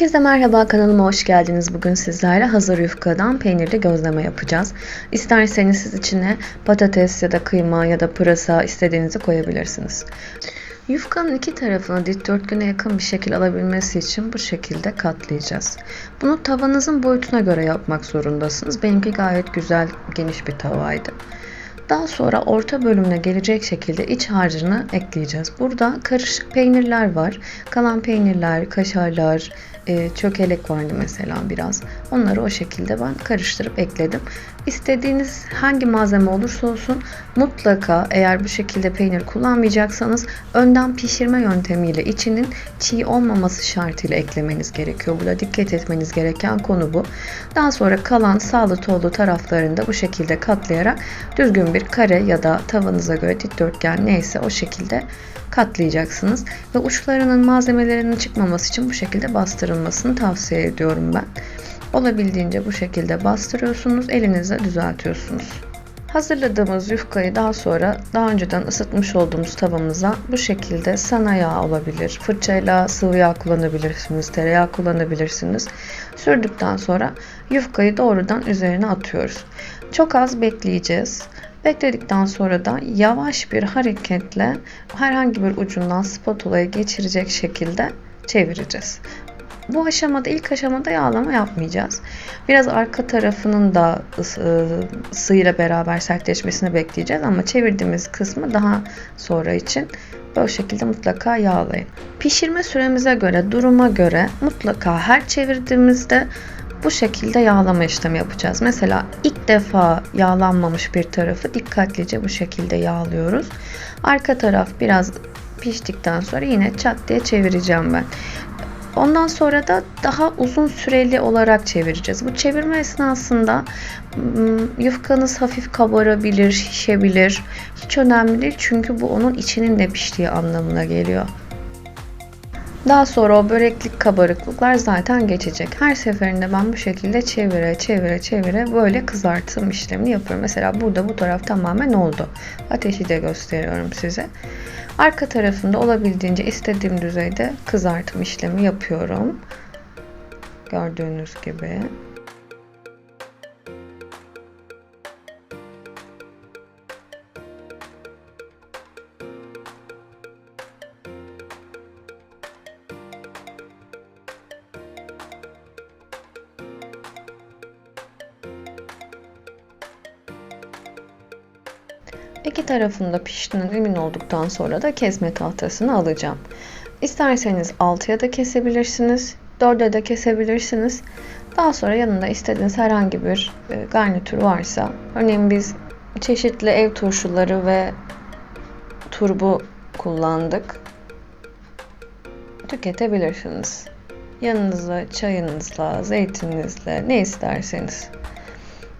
Herkese merhaba kanalıma hoş geldiniz. Bugün sizlerle hazır yufkadan peynirli gözleme yapacağız. İsterseniz siz içine patates ya da kıyma ya da pırasa istediğinizi koyabilirsiniz. Yufkanın iki tarafını dikdörtgene yakın bir şekil alabilmesi için bu şekilde katlayacağız. Bunu tavanızın boyutuna göre yapmak zorundasınız. Benimki gayet güzel geniş bir tavaydı. Daha sonra orta bölümüne gelecek şekilde iç harcını ekleyeceğiz. Burada karışık peynirler var. Kalan peynirler, kaşarlar, e, çökelek vardı mesela biraz. Onları o şekilde ben karıştırıp ekledim. İstediğiniz hangi malzeme olursa olsun mutlaka eğer bu şekilde peynir kullanmayacaksanız önden pişirme yöntemiyle içinin çiğ olmaması şartıyla eklemeniz gerekiyor. Burada dikkat etmeniz gereken konu bu. Daha sonra kalan sağlı tolu taraflarını da bu şekilde katlayarak düzgün bir kare ya da tavanıza göre dikdörtgen neyse o şekilde katlayacaksınız. Ve uçlarının malzemelerinin çıkmaması için bu şekilde bastırılmasını tavsiye ediyorum ben. Olabildiğince bu şekilde bastırıyorsunuz, elinizle düzeltiyorsunuz. Hazırladığımız yufkayı daha sonra daha önceden ısıtmış olduğumuz tavamıza bu şekilde sana yağ olabilir. Fırçayla sıvı yağ kullanabilirsiniz, tereyağı kullanabilirsiniz. Sürdükten sonra yufkayı doğrudan üzerine atıyoruz. Çok az bekleyeceğiz. Bekledikten sonra da yavaş bir hareketle herhangi bir ucundan spatulayı geçirecek şekilde çevireceğiz. Bu aşamada ilk aşamada yağlama yapmayacağız. Biraz arka tarafının da ısıyla beraber sertleşmesini bekleyeceğiz ama çevirdiğimiz kısmı daha sonra için böyle şekilde mutlaka yağlayın. Pişirme süremize göre, duruma göre mutlaka her çevirdiğimizde bu şekilde yağlama işlemi yapacağız. Mesela ilk defa yağlanmamış bir tarafı dikkatlice bu şekilde yağlıyoruz. Arka taraf biraz piştikten sonra yine çat diye çevireceğim ben. Ondan sonra da daha uzun süreli olarak çevireceğiz. Bu çevirme esnasında yufkanız hafif kabarabilir, şişebilir. Hiç önemli değil çünkü bu onun içinin de piştiği anlamına geliyor. Daha sonra o böreklik kabarıklıklar zaten geçecek. Her seferinde ben bu şekilde çevire çevire çevire böyle kızartım işlemini yapıyorum. Mesela burada bu taraf tamamen oldu. Ateşi de gösteriyorum size. Arka tarafında olabildiğince istediğim düzeyde kızartım işlemi yapıyorum. Gördüğünüz gibi. İki tarafında piştiğinden emin olduktan sonra da kesme tahtasını alacağım. İsterseniz 6'ya da kesebilirsiniz, 4'e de kesebilirsiniz. Daha sonra yanında istediğiniz herhangi bir e, garnitür varsa, örneğin biz çeşitli ev turşuları ve turbu kullandık. Tüketebilirsiniz. Yanınıza çayınızla, zeytininizle ne isterseniz.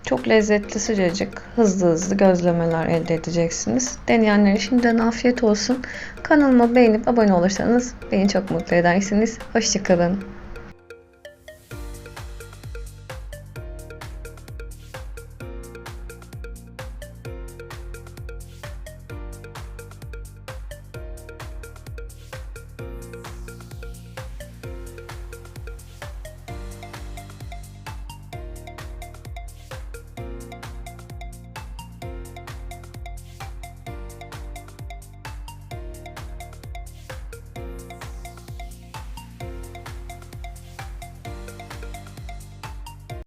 Çok lezzetli sıcacık hızlı hızlı gözlemeler elde edeceksiniz. Deneyenlere şimdiden afiyet olsun. Kanalıma beğenip abone olursanız beni çok mutlu edersiniz. Hoşçakalın.